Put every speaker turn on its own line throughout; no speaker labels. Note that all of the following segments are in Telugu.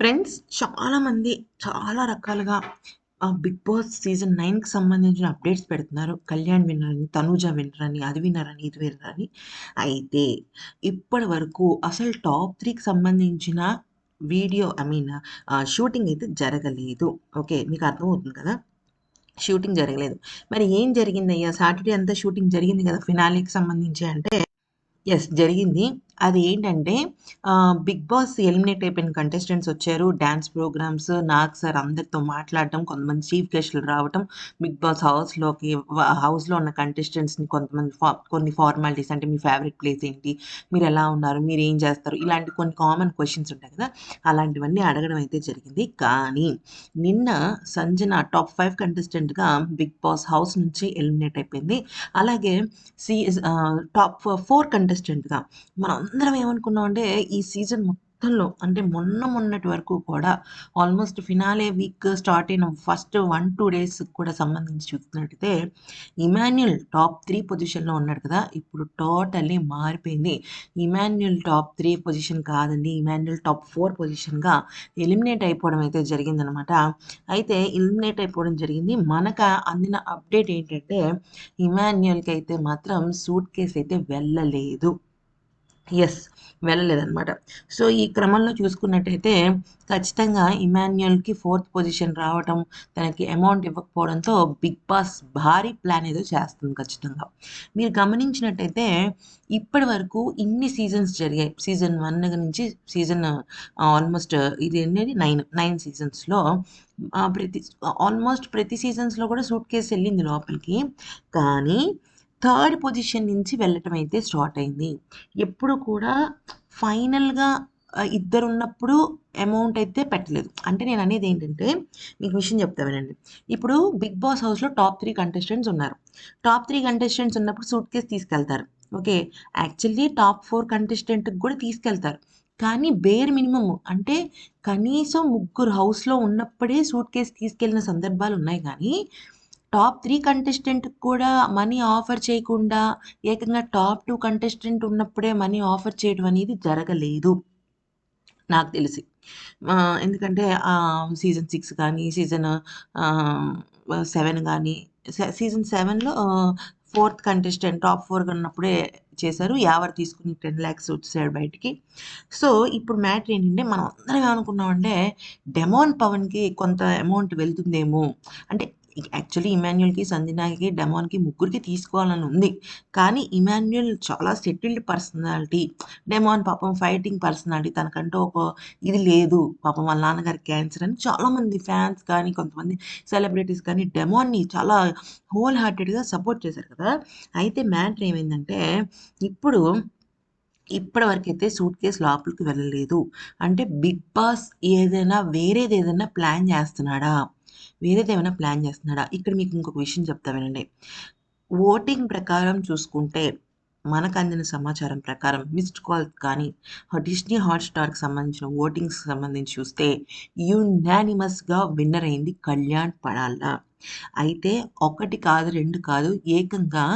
ఫ్రెండ్స్ చాలామంది చాలా రకాలుగా 'బిగ్ బాస్' సీజన్ నైన్కి సంబంధించిన అప్డేట్స్ పెడుతున్నారు. కళ్యాణ్ విన్నర్ అని, తనూజ విన్నర్ అది విన్నర్ ఇది విన్నర్ అయితే ఇప్పటి వరకు అసలు టాప్ త్రీకి సంబంధించిన వీడియో ఐ మీన్ షూటింగ్ అయితే జరగలేదు. ఓకే. మీకు అర్థమవుతుంది కదా! షూటింగ్ జరగలేదు. మరి ఏం జరిగిందయ్యా? సాటర్‌డే అంతా షూటింగ్ జరిగింది కదా! ఫినాలికి సంబంధించి అంటే ఎస్ జరిగింది. అది ఏంటంటే 'బిగ్ బాస్' ఎలిమినేట్ అయిపోయిన కంటెస్టెంట్స్ వచ్చారు. డ్యాన్స్ ప్రోగ్రామ్స్, నాగ్ సార్ అందరితో మాట్లాడటం, కొంతమంది చీఫ్ గెస్ట్‌లు రావటం, 'బిగ్ బాస్' హౌస్‌లోకి హౌస్‌లో ఉన్న కంటెస్టెంట్స్‌ని కొంతమంది ఫా కొన్ని ఫార్మాలిటీస్ అంటే మీ ఫేవరెట్ ప్లేస్ ఏంటి? మీరు ఎలా ఉన్నారు? మీరు ఏం చేస్తారు? ఇలాంటి కొన్ని కామన్ క్వశ్చన్స్ ఉంటాయి కదా! అలాంటివన్నీ అడగడం అయితే జరిగింది. కానీ నిన్న సంజన టాప్ ఫైవ్ కంటెస్టెంట్‌గా 'బిగ్ బాస్' హౌస్ నుంచి ఎలిమినేట్ అయిపోయింది. అలాగే సి టాప్ ఫోర్ కంటెస్టెంట్‌గా అందరం ఏమనుకున్నాం అంటే ఈ సీజన్ మొత్తంలో అంటే మొన్న మొన్నటి వరకు కూడా ఆల్మోస్ట్ ఫినాలే వీక్ స్టార్ట్ అయిన ఫస్ట్ 1, 2 డేస్‌కి కూడా సంబంధించి చూస్తున్నట్టయితే ఇమాన్యుల్ టాప్ త్రీ పొజిషన్‌లో ఉన్నాడు కదా! ఇప్పుడు టోటల్లీ మారిపోయింది. ఇమాన్యుల్ టాప్ త్రీ పొజిషన్ కాదండి. ఇమాన్యుల్ టాప్ ఫోర్ పొజిషన్‌గా ఎలిమినేట్ అయిపోవడం అయితే జరిగిందనమాట. అయితే ఎలిమినేట్ అయిపోవడం జరిగింది. మనకు అందిన అప్డేట్ ఏంటంటే ఇమాన్యుల్కి అయితే మాత్రం సూట్ కేసు అయితే వెళ్ళలేదు. ఎస్ వెళ్ళలేదన్నమాట సో, ఈ క్రమంలో చూసుకున్నట్టయితే ఖచ్చితంగా ఇమాన్యుయల్‌కి ఫోర్త్ పొజిషన్ రావటం, తనకి అమౌంట్ ఇవ్వకపోవడంతో 'బిగ్ బాస్' భారీ ప్లాన్ ఏదో చేస్తుంది ఖచ్చితంగా. మీరు గమనించినట్టయితే ఇప్పటి వరకు ఇన్ని సీజన్స్ జరిగాయి. సీజన్ వన్ నుంచి సీజన్ ఆల్మోస్ట్ ఇది అనేది నైన్ నైన్ సీజన్స్‌లో ప్రతి ఆల్మోస్ట్ ప్రతి సీజన్స్‌లో కూడా సూట్ కేసు వెళ్ళింది లోపలికి. కానీ థర్డ్ పొజిషన్ నుంచి వెళ్ళటం అయితే స్టార్ట్ అయింది. ఎప్పుడు కూడా ఫైనల్‌గా ఇద్దరు ఉన్నప్పుడు అమౌంట్ అయితే పెట్టలేదు. అంటే నేను అనేది ఏంటంటే మీకు విషయం చెప్తా వినండి. ఇప్పుడు 'బిగ్ బాస్' హౌస్‌లో టాప్ త్రీ కంటెస్టెంట్స్ ఉన్నారు. టాప్ త్రీ కంటెస్టెంట్స్ ఉన్నప్పుడు సూట్‌కేస్ తీసుకెళ్తారు. ఓకే. యాక్చువల్లీ టాప్ ఫోర్ కంటెస్టెంట్‌కి కూడా తీసుకెళ్తారు. కానీ బేర్ మినిమమ్ అంటే కనీసం ముగ్గురు హౌస్‌లో ఉన్నప్పుడే సూట్‌కేస్ తీసుకెళ్ళిన సందర్భాలున్నాయి కానీ టాప్ త్రీ కంటెస్టెంట్ కూడా మనీ ఆఫర్ చేయకుండా ఏకంగా టాప్ టూ కంటెస్టెంట్ ఉన్నప్పుడే మనీ ఆఫర్ చేయడం అనేది జరగలేదు. నాకు తెలిసి. ఎందుకంటే సీజన్ సిక్స్ కానీ, సీజన్ సెవెన్ కానీ సీజన్ సెవెన్లో ఫోర్త్ కంటెస్టెంట్ టాప్ ఫోర్ ఉన్నప్పుడే చేశారు. యావర్ తీసుకొని 10,00,000 వచ్చేసాడు బయటికి. సో, ఇప్పుడు మ్యాటర్ ఏంటంటే మనం అందరం ఏమనుకున్నామంటే డెమోన్ పవన్‌కి కొంత అమౌంట్ వెళ్తుందేమో అంటే యాక్చువల్లీ ఇమాన్యుల్కి సంధినాకి డెమాన్‌కి ముగ్గురికి తీసుకోవాలని ఉంది. కానీ ఇమాన్యుల్ చాలా సెటిల్డ్ పర్సనాలిటీ. డెమాన్ పాపం ఫైటింగ్ పర్సనాలిటీ. తనకంటూ ఒక ఇది లేదు. పాపం వాళ్ళ నాన్నగారికి క్యాన్సర్ అని చాలామంది ఫ్యాన్స్ కానీ, కొంతమంది సెలబ్రిటీస్ కానీ డెమాన్‌ని చాలా హోల్ హార్టెడ్‌గా సపోర్ట్ చేశారు కదా! అయితే మ్యాటర్ ఏమైందంటే ఇప్పుడు ఇప్పటి సూట్ కేస్ లోపలికి వెళ్ళలేదు. అంటే 'బిగ్ బాస్' ఏదైనా వేరేది ఏదైనా ప్లాన్ చేస్తున్నాడా? వేరేది ఏమైనా ప్లాన్ చేస్తున్నాడా? ఇక్కడ మీకు ఇంకొక విషయం చెప్తా వినండి. ఓటింగ్ ప్రకారం చూసుకుంటే మనకు అందిన సమాచారం ప్రకారం మిస్డ్ కాల్ కానీ, డిస్నీ హాట్‌స్టార్‌కి సంబంధించిన ఓటింగ్స్ సంబంధించి చూస్తే యునానిమస్‌గా విన్నర్ అయింది కళ్యాణ్ పడాల. అయితే ఒకటి కాదు, రెండు కాదు ఏకంగా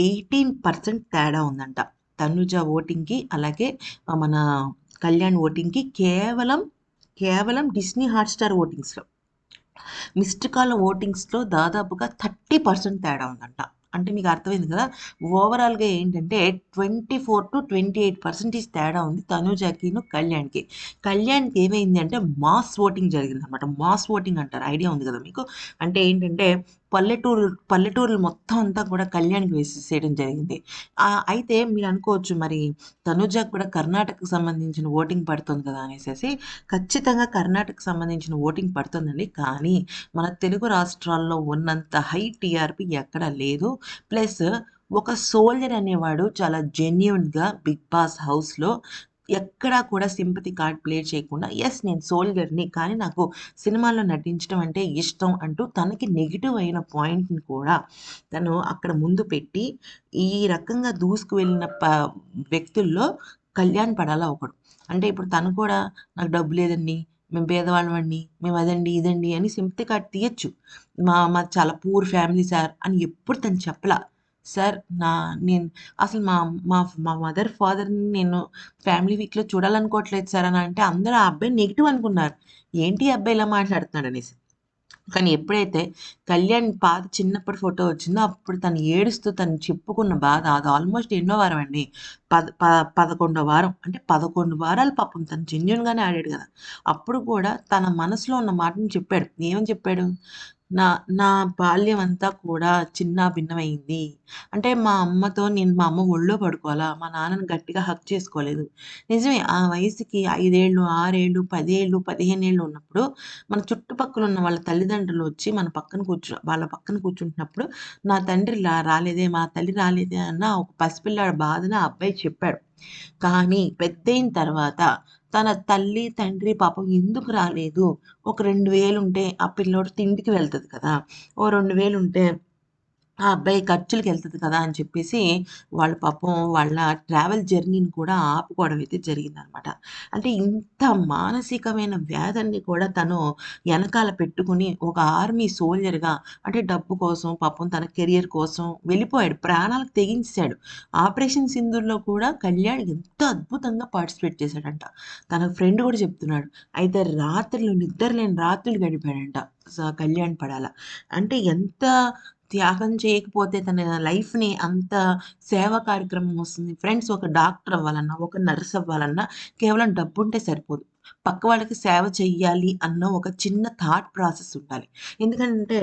18% తేడా ఉందంట. తనుజ ఓటింగ్‌కి అలాగే మన కళ్యాణ్ ఓటింగ్‌కి కేవలం, కేవలం డిస్నీ హాట్‌స్టార్ ఓటింగ్స్‌లో. మిస్డ్ కాల్ ఓటింగ్స్‌లో దాదాపుగా 30% తేడా ఉందంట. అంటే మీకు అర్థమైంది కదా! ఓవరాల్‌గా ఏంటంటే 24-28% తేడా ఉంది తనుజాకిను కళ్యాణ్‌కి. కళ్యాణ్‌కి ఏమైంది అంటే మాస్ ఓటింగ్ జరిగిందనమాట. మాస్ ఓటింగ్ అంటారు. ఐడియా ఉంది కదా మీకు? అంటే ఏంటంటే పల్లెటూరు పల్లెటూరులు మొత్తం అంతా కూడా కళ్యాణ్‌కి వేసేసేయడం జరిగింది. అయితే మీరు అనుకోవచ్చు మరి తనుజకి కూడా కర్ణాటకకు సంబంధించిన ఓటింగ్ పడుతుంది కదా! అనేసి ఖచ్చితంగా కర్ణాటకకు సంబంధించిన ఓటింగ్ పడుతుందండి. కానీ మన తెలుగు రాష్ట్రాల్లో ఉన్నంత హై టీఆర్‌పీ ఎక్కడా లేదు. ప్లస్ ఒక సోల్జర్ అనేవాడు చాలా జెన్యున్గా 'బిగ్ బాస్' హౌస్‌లో ఎక్కడా కూడా సింపతి కార్డ్ ప్లే చేయకుండా ఎస్ నేను సోల్జర్‌ని కానీ నాకు సినిమాల్లో నటించడం అంటే ఇష్టం అంటూ తనకి నెగిటివ్ అయిన పాయింట్‌ని కూడా తను అక్కడ ముందు పెట్టి ఈ రకంగా దూసుకు వెళ్ళిన ప వ్యక్తుల్లో కళ్యాణ్ పడాలా ఒకడు. అంటే ఇప్పుడు తను కూడా నాకు డబ్బు లేదండి. మేము పేదవాళ్ళమండి. మేము అదండి, ఇదండి అని సింపతి కార్డ్ తీయొచ్చు. మా మాది చాలా పూర్ ఫ్యామిలీ సార్ అని ఎప్పుడు తను చెప్పలా. సార్ నా నేను అసలు మా మా మా మదర్, ఫాదర్‌ని నేను ఫ్యామిలీ వీక్‌లో చూడాలనుకోవట్లేదు సార్ అని అంటే అందరూ ఆ అబ్బాయి నెగిటివ్ అనుకున్నారు. ఏంటి ఈ అబ్బాయి ఇలా మాట్లాడుతున్నాడనేసి. కానీ ఎప్పుడైతే కళ్యాణ్ పాత చిన్నప్పటి ఫోటో వచ్చిందో అప్పుడు తను ఏడుస్తూ తను చెప్పుకున్న బాధ అది ఆల్మోస్ట్ ఎన్నో వారం అండి. పద ప 11 వారం. అంటే 11 వారాలు పాపం తను జెన్యున్గానే ఆడాడు కదా అప్పుడు కూడా తన మనసులో ఉన్న మాటని చెప్పాడు. ఏమని చెప్పాడు? నా నా బాల్యం అంతా కూడా చిన్నాభిన్నమయింది. అంటే మా అమ్మతో నేను మా అమ్మ ఒళ్ళో పడుకోవాలా, మా నాన్నని గట్టిగా హగ్ చేసుకోలేదు. నిజమే ఆ వయసుకి 5 ఏళ్ళు, 6 ఏళ్ళు, 10 ఏళ్ళు, 15 ఏళ్ళు ఉన్నప్పుడు మన చుట్టుపక్కల ఉన్న వాళ్ళ తల్లిదండ్రులు వచ్చి మన పక్కన కూర్చో వాళ్ళ పక్కన కూర్చుంటున్నప్పుడు నా తండ్రి లా రాలేదే, మా తల్లి రాలేదే అన్న ఒక పసిపిల్లాడి బాధని ఆ అబ్బాయి చెప్పాడు. కానీ పెద్దయిన తర్వాత తన తల్లి, తండ్రి పాపం ఎందుకు రాలేదు? ఒక 2000 ఉంటే ఆ పిల్లోడు తిండికి వెళ్తుంది కదా! ఓ 2000 ఉంటే ఆ అబ్బాయి ఖర్చులకు వెళ్తుంది కదా! అని చెప్పేసి వాళ్ళ పాపం వాళ్ళ ట్రావెల్ జర్నీని కూడా ఆపుకోవడం అయితే జరిగిందనమాట. అంటే ఇంత మానసికమైన వ్యాధన్ని కూడా తను వెనకాల పెట్టుకొని ఒక ఆర్మీ సోల్జర్‌గా అంటే డబ్బు కోసం, పాపం తన కెరియర్ కోసం వెళ్ళిపోయాడు. ప్రాణాలకు తెగించాడు 'ఆపరేషన్ సింధూర్‌లో' కూడా కళ్యాణ్ ఎంత అద్భుతంగా పార్టిసిపేట్ చేశాడంట. తన ఫ్రెండ్ కూడా చెప్తున్నాడు. అయితే రాత్రులు నిద్ర లేని రాత్రులు గడిపాడంట స కళ్యాణ్ పడాల. అంటే ఎంత త్యాగం చేయకపోతే తన లైఫ్‌ని అంత సేవా కార్యక్రమం వస్తుంది. ఫ్రెండ్స్ ఒక డాక్టర్ అవ్వాలన్నా, ఒక నర్స్ అవ్వాలన్నా కేవలం డబ్బుంటే సరిపోదు. పక్క వాళ్ళకి సేవ చెయ్యాలి అన్న ఒక చిన్న థాట్ ప్రాసెస్ ఉండాలి. ఎందుకంటే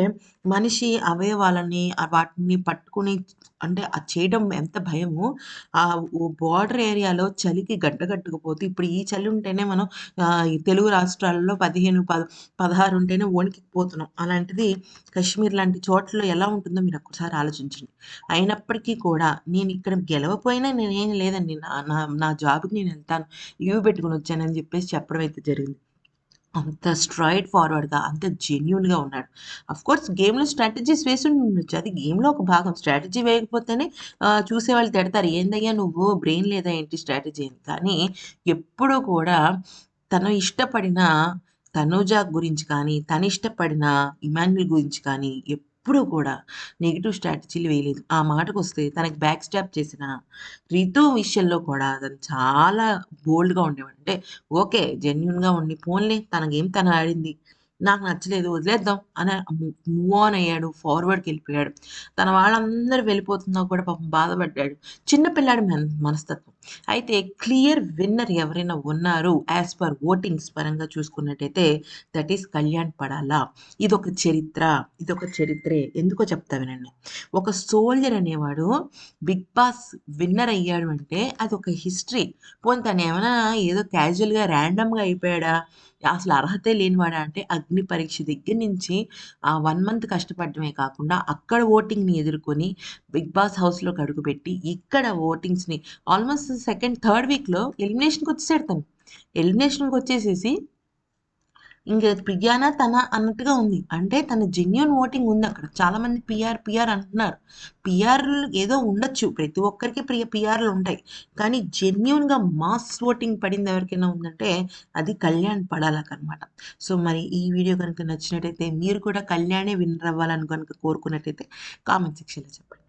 మనిషి అవయవాలని వాటిని పట్టుకొని అంటే అది చేయడం ఎంత భయము ఆ బార్డర్ ఏరియాలో చలికి గడ్డగట్టుకపోతే ఇప్పుడు ఈ చలి ఉంటేనే మనం తెలుగు రాష్ట్రాల్లో పదిహేను పద పదహారు ఉంటేనే వణికిపోతున్నాం. అలాంటిది కశ్మీర్ లాంటి చోట్ల ఎలా ఉంటుందో మీరు ఒక్కసారి ఆలోచించండి. అయినప్పటికీ కూడా నేను ఇక్కడ గెలవపోయినా నేనేం లేదండి. నా నా నా జాబ్‌కి నేనెళ్తాను. లీవ్ పెట్టుకుని వచ్చానని చెప్పేసి చెప్పడం అయితే జరిగింది. అంత స్ట్రైట్ ఫార్వర్డ్‌గా అంత జెన్యున్గా ఉన్నాడు. అఫ్‌కోర్స్ గేమ్‌లో స్ట్రాటజీస్ వేసి ఉండొచ్చు అది గేమ్‌లో ఒక భాగం. స్ట్రాటజీ వేయకపోతేనే చూసేవాళ్ళు తిడతారు. ఏందయ్యా నువ్వు బ్రెయిన్ లేదా ఏంటి స్ట్రాటజీ అని. కానీ ఎప్పుడూ కూడా తను ఇష్టపడిన తనూజ గురించి కానీ, తను ఇష్టపడిన ఇమాన్యుల్ గురించి కానీ ఎప్పుడూ కూడా నెగిటివ్ స్ట్రాటజీలు వేయలేదు. ఆ మాటకు వస్తే తనకి బ్యాక్ స్టాప్ చేసిన రితు విషయంలో కూడా తను చాలా బోల్డ్‌గా ఉండేవాడు. అంటే ఓకే. జెన్యున్గా ఉండి పోన్లే తన గేమ్ తను ఆడింది. నాకు నచ్చలేదు వదిలేద్దాం అని మూవ్ ఆన్ అయ్యాడు. ఫార్వర్డ్‌కెళ్ళిపోయాడు. తన వాళ్ళందరూ వెళ్ళిపోతున్నా కూడా పాపం బాధపడ్డాడు. చిన్నపిల్లాడు మన మనస్తత్వం. అయితే క్లియర్ విన్నర్ ఎవరైనా ఉన్నారు యాస్ పర్ ఓటింగ్స్ పరంగా చూసుకున్నట్టయితే దట్ ఈస్ కళ్యాణ్ పడాలా. ఇదొక చరిత్ర. ఇదొక చరిత్రే. ఎందుకో చెప్తా వినండి. ఒక సోల్జర్ అనేవాడు 'బిగ్ బాస్' విన్నర్ అయ్యాడు అంటే అది ఒక హిస్టరీ. పోనీ ఏమైనా ఏదో క్యాజువల్‌గా ర్యాండమ్‌గా అయిపోయాడా? అసలు అర్హతే లేనివాడా అంటే అగ్ని పరీక్ష దగ్గర నుంచి ఆ వన్ మంత్ కష్టపడడమే కాకుండా అక్కడ ఓటింగ్‌ని ఎదుర్కొని 'బిగ్ బాస్' హౌస్‌లోకి అడుగుపెట్టి ఇక్కడ ఓటింగ్స్‌ని ఆల్మోస్ట్ సెకండ్, థర్డ్ వీక్‌లో ఎలిమినేషన్‌కొచ్చేసాడు తను. ఎలిమినేషన్‌కొచ్చేసేసి ఇంకా ప్రియానా తన అన్నట్టుగా ఉంది. అంటే తన జెన్యున్ ఓటింగ్ ఉంది అక్కడ చాలామంది పిఆర్ పిఆర్ అంటున్నారు. పిఆర్లు ఏదో ఉండొచ్చు. ప్రతి ఒక్కరికి ప్రియ పిఆర్లు ఉంటాయి కానీ జెన్యున్గా మాస్ ఓటింగ్ పడింది ఎవరికైనా ఉందంటే అది కళ్యాణ్ పడాలకనమాట. సో, మరి ఈ వీడియో కనుక నచ్చినట్టయితే మీరు కూడా కళ్యాణే విన్ అవ్వాలని కనుక కోరుకున్నట్టయితే కామెంట్ సెక్షన్‌లో చెప్పండి.